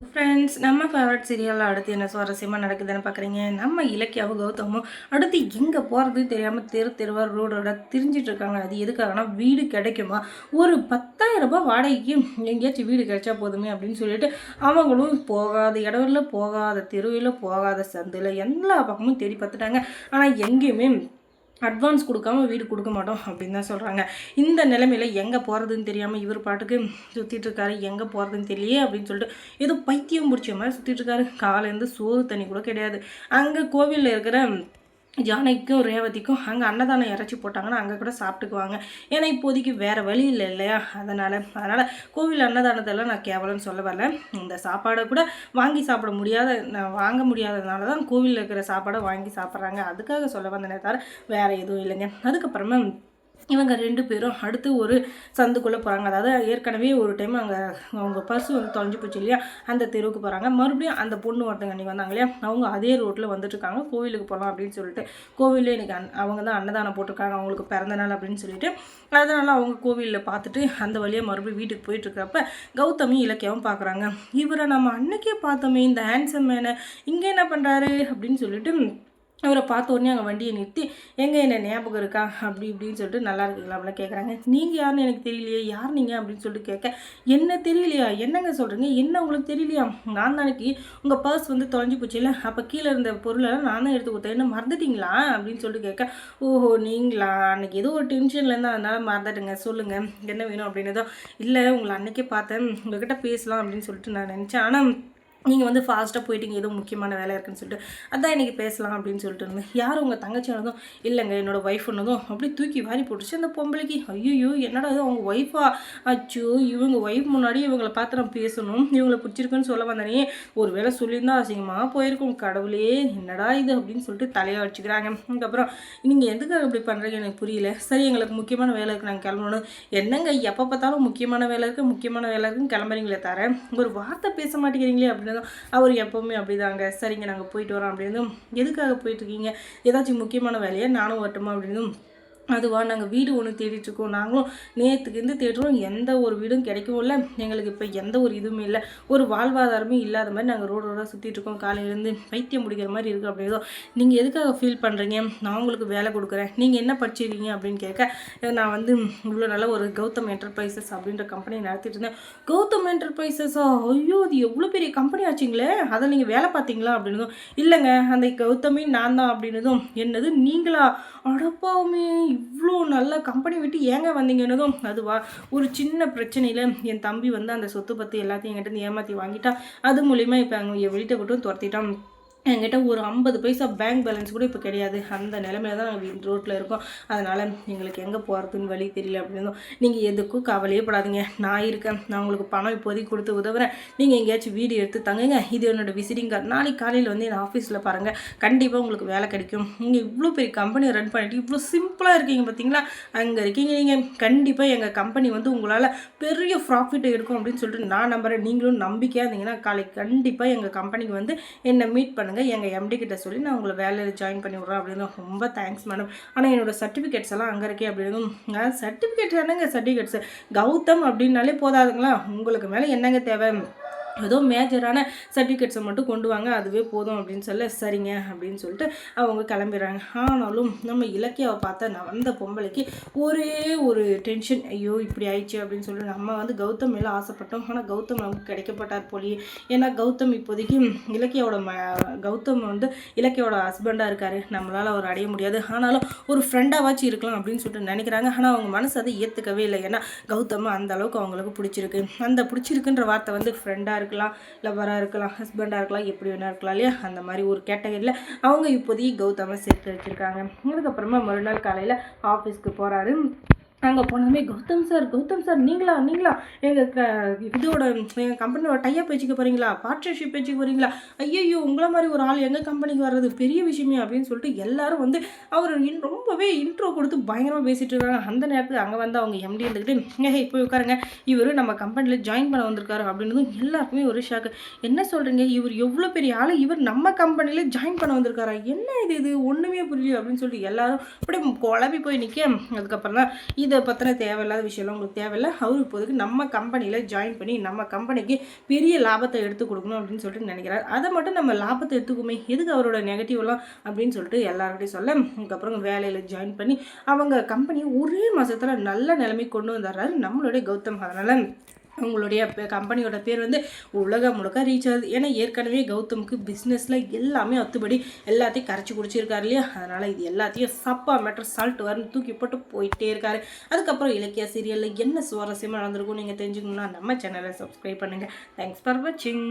Friends நம்ம favourite சீரியலில் அடுத்து என்ன சுவாரஸ்யமாக நடக்குதுன்னு பார்க்குறீங்க நம்ம இலக்கியாவும் கௌதமும் அடுத்து எங்கே போகிறது தெரியாமல் தெரு தெருவா ரோடோட திரிஞ்சிட்டு இருக்காங்க. அது எதுக்காகனா வீடு கிடைக்குமா? ஒரு பத்தாயிரம் ரூபாய் வாடகைக்கு எங்கேயாச்சும் வீடு கிடைச்சா போதுமே அப்படின்னு சொல்லிட்டு அவங்களும் போகாத இடவில் போகாத தெருவில் போகாத சந்தில் எல்லா பக்கமும் தேடி பார்த்துட்டாங்க. ஆனால் எங்கேயுமே அட்வான்ஸ் கொடுக்காம வீடு கொடுக்க மாட்டோம் அப்படின்னு தான் சொல்கிறாங்க இந்த நிலைமையில் எங்கே போகிறதுன்னு தெரியாமல் இவர் பாட்டுக்கு சுற்றிட்டு இருக்காரு. எங்கே போகிறதுன்னு தெரியலையே அப்படின்னு சொல்லிட்டு ஏதோ பைத்தியம் பிடிச்ச மாதிரி சுற்றிட்டு இருக்காரு. காலையிலேருந்து சோறு தண்ணி கூட கிடையாது. அங்கே கோவிலில் இருக்கிற ஜானகிக்கும் ரேவதிக்கும் அங்கே அன்னதானம் இறச்சி போட்டாங்கன்னா அங்கே கூட சாப்பிட்டுக்குவாங்க. ஏன்னா இப்போதைக்கு வேறு வழி இல்லை இல்லையா? அதனால் அதனால் கோவில் அன்னதானத்தெல்லாம் நான் கேவலம்னு சொல்ல வரல. இந்த சாப்பாடை கூட வாங்கி சாப்பிட முடியாத நான் வாங்க முடியாததுனால தான் கோவிலில் இருக்கிற சாப்பாடை வாங்கி சாப்பிட்றாங்க. அதுக்காக சொல்ல வந்தனே தவிர வேறு எதுவும் இல்லைங்க. அதுக்கப்புறமா இவங்க ரெண்டு பேரும் அடுத்து ஒரு சந்துக்குள்ளே போகிறாங்க அதாவது ஏற்கனவே ஒரு டைம் அங்கே அவங்க பர்ஸ் வந்து தொலைஞ்சு போச்சு இல்லையா? அந்த தெருவுக்கு போகிறாங்க மறுபடியும் அந்த பொண்ணு ஒருத்தங்க அன்றைக்கி வந்தாங்க இல்லையா? அவங்க அதே ரோட்டில் வந்துட்டுருக்காங்க கோவிலுக்கு போகலாம் அப்படின்னு சொல்லிட்டு. கோவிலில் இன்றைக்கி அன் அவங்க தான் அன்னதானம் போட்டிருக்காங்க. அவங்களுக்கு பிறந்த நாள் அப்படின்னு சொல்லிட்டு. அதனால் அவங்க கோவிலில் பார்த்துட்டு அந்த வழியாக மறுபடியும் வீட்டுக்கு போயிட்டுருக்கப்ப கௌதமி இலக்கியாவும் பார்க்குறாங்க. இவரை நம்ம அன்னைக்கே பார்த்தோமே இந்த ஹேண்ட்ஸம் மேனை இங்கே என்ன பண்ணுறாரு அப்படின்னு சொல்லிட்டு அவரை பார்த்த உடனே அங்கே வண்டியை நிறுத்தி எங்கே என்ன ஞாபகம் இருக்கா? அப்படி இப்படின்னு சொல்லிட்டு நல்லா இருக்கீங்களா? அப்படிலாம் கேட்குறாங்க நீங்கள் யாருன்னு எனக்கு தெரியலையே. யார் நீங்கள் அப்படின்னு சொல்லிட்டு கேட்க என்ன தெரியலையா? என்னங்க சொல்கிறீங்க என்ன உங்களுக்கு தெரியலையா? நான் தானக்கு உங்கள் பர்ஸ் வந்து தொலைஞ்சு போச்சு இல்லை? அப்போ கீழே இருந்த பொருளெல்லாம் நான் தான் எடுத்து கொடுத்தேன். என்ன மறந்துட்டீங்களா? அப்படின்னு சொல்லிட்டு கேட்க ஓஹோ நீங்களா? அன்றைக்கி ஏதோ ஒரு டென்ஷனில் இருந்தால் அதனால் மறந்துட்டுங்க. சொல்லுங்கள் என்ன வேணும்? அப்படின்னதோ இல்லை உங்களை அன்றைக்கே பார்த்தேன். உங்ககிட்ட பேசலாம். அப்படின்னு சொல்லிட்டு நான் நினச்சேன். ஆனால் நீங்கள் வந்து ஃபாஸ்ட்டாக போயிட்டீங்க ஏதோ முக்கியமான வேலை இருக்குன்னு சொல்லிட்டு. அதான் இன்றைக்கி பேசலாம் அப்படின்னு சொல்லிட்டு இருந்தேன். யார் உங்கள் தங்கச்சியானதும் இல்லைங்க என்னோடய ஒய்ஃப் ஒன்றதும் அப்படியே தூக்கி வாரி போட்டுச்சு அந்த பொம்பளைக்கு ஐயோ என்னடா இது அவங்க ஒய்ஃபா அச்சோ இவங்க ஒய்ஃப் முன்னாடி இவங்களை பார்த்து நான் பேசணும். இவங்களை பிடிச்சிருக்குன்னு சொல்ல வந்தானே. ஒரு வேளை சொல்லியிருந்தா அசிங்கமாக போயிருக்கும். கடவுளே என்னடா இது அப்படின்னு சொல்லிட்டு தலையை வச்சுக்கிறாங்க அதுக்கப்புறம் நீங்கள் எதுக்காக இப்படி பண்ணுறீங்க எனக்கு புரியல. சரி எங்களுக்கு முக்கியமான வேலை இருக்குது நாங்கள் கிளம்பணும். என்னங்க எப்போ பார்த்தாலும் முக்கியமான வேலை இருக்குது முக்கியமான வேலை இருக்குன்னு கிளம்புறீங்களே தரேன் ஒரு வார்த்தை பேச மாட்டேங்கிறீங்களே அப்படின்னு அவர் எப்போவுமே அப்படிதாங்க. சரிங்க நாங்கள் போயிட்டு வரோம் அப்படின்னு எதுக்காக போயிட்டுருக்கீங்க ஏதாச்சும் முக்கியமான வேலையை? நானும் வரட்டுமா அப்படின்னு அதுவாக நாங்கள் வீடு ஒன்று தேடிட்டுருக்கோம். நாங்களும் நேற்றுக்கு தேடுறோம். எந்த ஒரு வீடும் கிடைக்கவும் இல்லை. எங்களுக்கு இப்போ எந்த ஒரு இதுவுமே இல்லை. ஒரு வாழ்வாதாரமே இல்லாத மாதிரி நாங்கள் ரோடு ரோடாக சுற்றிட்டுருக்கோம் காலையிலேருந்து பைத்தியம் முடிக்கிற மாதிரி இருக்குது அப்படியோ நீங்கள் எதுக்காக ஃபீல் பண்ணுறீங்க நான் உங்களுக்கு வேலை கொடுக்குறேன். நீங்கள் என்ன படிச்சிருக்கீங்க? அப்படின்னு கேட்க நான் வந்து இவ்வளோ நல்ல ஒரு கௌதம் என்டர்பிரைசஸ் அப்படின்ற கம்பெனி நடத்திட்டு இருந்தேன். கௌதம் என்டர்பிரைசஸா ஐயோ அது எவ்வளோ பெரிய கம்பெனி ஆச்சுங்களே? அதை நீங்கள் வேலை பார்த்தீங்களா? அப்படின்னதும் இல்லைங்க. அந்த கௌதமே நான் தான் அப்படின்னதும் என்னது நீங்களா? அடப்பாவுமே இவ்வளோ நல்ல கம்பெனி விட்டு ஏங்க வந்தீங்கன்னதும் அதுவா? ஒரு சின்ன பிரச்சனையில் என் தம்பி வந்து அந்த சொத்து பற்றி எல்லாத்தையும் என்கிட்ட ஏமாற்றி வாங்கிட்டா அது மூலிமா இப்போ அங்கே வீட்டை விட்டும் துரத்திட்டான். என்கிட்ட ஒரு ஐம்பது பைசா பேங்க் பேலன்ஸ் கூட இப்போ கிடையாது. அந்த நிலமையில தான் நாங்கள் ரோட்டில் இருக்கோம். அதனால் எங்களுக்கு எங்கே போகிறதுன்னு வழி தெரியல அப்படின்னு நீங்கள் எதுக்கும் கவலையே படாதீங்க. நான் இருக்கேன். நான் உங்களுக்கு பணம் இப்போதைக்கு கொடுத்து உதவுறேன். நீங்கள் எங்கேயாச்சும் வீடு எடுத்து தங்குங்க. இது என்னோடய விசிட்டிங் கார்டு நாளைக்கு காலையில் வந்து என் ஆஃபீஸில் பாருங்கள் கண்டிப்பாக உங்களுக்கு வேலை கிடைக்கும். நீங்கள் இவ்வளோ பெரிய கம்பெனியை ரன் பண்ணிட்டு இவ்வளோ சிம்பிளாக இருக்கீங்க பார்த்தீங்களா அங்கே இருக்கீங்க நீங்கள் கண்டிப்பாக எங்கள் கம்பெனி வந்து உங்களால் பெரிய ப்ராஃபிட் எடுக்கும் அப்படின்னு சொல்லிட்டு நான் நம்புகிறேன் நீங்களும் நம்பிக்கையாக இருந்தீங்கன்னா காலைக்கு கண்டிப்பாக எங்கள் கம்பெனிக்கு வந்து என்னை மீட் பண்ண பண்ணுங்கள் எங்கள் எம்டி கிட்ட சொல்லி நான் உங்களை வேலையில் ஜாயின் பண்ணி விட்றேன் அப்படின்னு ரொம்ப தேங்க்ஸ் மேடம் ஆனால் என்னோடய சர்டிஃபிகேட்ஸ் எல்லாம் அங்கே இருக்கே அப்படின்னு சர்டிஃபிகேட் என்னங்க சர்டிஃபிகேட்ஸ் கௌதம் அப்படின்னாலே போதாதுங்களா? உங்களுக்கு மேலே என்னங்க தேவை? ஏதோ மேஜரான சர்டிஃபிகேட்ஸை மட்டும் கொண்டு வாங்க அதுவே போதும் அப்படின்னு சொல்ல சரிங்க அப்படின்னு சொல்லிட்டு அவங்க கிளம்பிடுறாங்க. ஆனாலும் நம்ம இலக்கியாவை பார்த்தா நான் வந்த பொம்பளைக்கு ஒரே ஒரு டென்ஷன் ஐயோ இப்படி ஆயிடுச்சு அப்படின்னு சொல்லிட்டு நம்ம வந்து கௌதம் மேலே ஆசைப்பட்டோம். ஆனால் கௌதம் நமக்கு கிடைக்கப்பட்டார் போலியே. ஏன்னா கௌதம் இப்போதைக்கு இலக்கியாவோட ம கௌதம் வந்து இலக்கியோட ஹஸ்பண்டாக இருக்கார். நம்மளால் அவர் அடைய முடியாது. ஆனாலும் ஒரு ஃப்ரெண்டாவாச்சும் இருக்கலாம் அப்படின்னு சொல்லிட்டு நினைக்கிறாங்க. ஆனால் அவங்க மனசு அதை ஏற்றுக்கவே இல்லை. ஏன்னா கௌதம் அந்த அளவுக்கு அவங்களுக்கு பிடிச்சிருக்கு. அந்த பிடிச்சிருக்குன்ற வார்த்தை வந்து ஃப்ரெண்டாக இருக்குது இருக்கலாம் லவராக இருக்கலாம் ஹஸ்பண்டாக இருக்கலாம் எப்படி வேணா இருக்கலாம் இல்லையா? அந்த மாதிரி ஒரு கேட்டகரியில் அவங்க இப்போதைக்கு கௌதமை சேர்த்து வச்சுருக்காங்க. அதுக்கப்புறமா மறுநாள் காலையில் ஆஃபீஸ்க்கு போகிறாரு அங்கே போனதுமே கௌதம் சார் கௌதம் சார் நீங்களா நீங்களா? எங்கள் க இதோட எங்கள் கம்பெனியோட டைப் வச்சுக்க போகிறீங்களா பார்ட்னர்ஷிப் வச்சுக்க போகிறீங்களா ஐயோ உங்களை மாதிரி ஒரு ஆள் எங்கள் கம்பெனிக்கு வர்றது? பெரிய விஷயமே அப்படின்னு சொல்லிட்டு எல்லாரும் வந்து அவர் இன் ரொம்பவே இன்ட்ரோ கொடுத்து பயங்கரமாக பேசிகிட்டு இருக்காங்க. அந்த நேரத்தில் அங்கே வந்து அவங்க எம்டி இருந்துக்கிட்டு ஹே போய் உட்காருங்க. இவர் நம்ம கம்பெனியில் ஜாயின் பண்ண வந்திருக்காரு. அப்படின்றதும் எல்லாருக்குமே ஒரு ஷாக்கு என்ன சொல்கிறீங்க இவர் எவ்வளோ பெரிய ஆள்? இவர் நம்ம கம்பெனியில் ஜாயின் பண்ண வந்திருக்காரா? என்ன இது இது? ஒன்றுமே புரியல அப்படின்னு சொல்லிட்டு எல்லாரும் அப்படியே குழம்பி போய் நிற்க அதுக்கப்புறம் தான் இதை பற்றின தேவையில்லாத விஷயம்லாம் உங்களுக்கு தேவையில்லை. அவர் இப்போதைக்கு நம்ம கம்பெனியில் ஜாயின் பண்ணி நம்ம கம்பெனிக்கு பெரிய லாபத்தை எடுத்து கொடுக்கணும் அப்படின்னு சொல்லிட்டு நினைக்கிறார். அதை மட்டும் நம்ம லாபத்தை எடுத்துக்குமே எதுக்கு அவரோட நெகட்டிவ்லாம் அப்படின்னு சொல்லிட்டு எல்லாருக்கிட்டையும் சொல்ல அதுக்கப்புறம் வேலையில் ஜாயின் பண்ணி அவங்க கம்பெனியை ஒரே மாதத்தில் நல்ல நிலைமை கொண்டு வந்துடுறாரு நம்மளுடைய கௌதம். அதனால் உங்களுடைய கம்பெனியோட பேர் வந்து உலகம் முழுக்க ரீச் ஆகுது. ஏன்னா ஏற்கனவே கௌதமுக்கு பிஸ்னஸில் எல்லாமே அத்துபடி எல்லாத்தையும் கரைச்சி குடிச்சிருக்காரு இல்லையா? அதனால் இது எல்லாத்தையும் சப்பா மேட்டர் சால்ட் வரன்னு தூக்கி போட்டு போயிட்டே இருக்காரு. அதுக்கப்புறம் இலக்கிய சீரியலில் என்ன சுவாரஸ்யமாக நடந்திருக்கும் நீங்கள் தெரிஞ்சுக்கணும்னா நம்ம சேனலை சப்ஸ்கிரைப் பண்ணுங்கள் தேங்க்ஸ் ஃபார் வாட்சிங்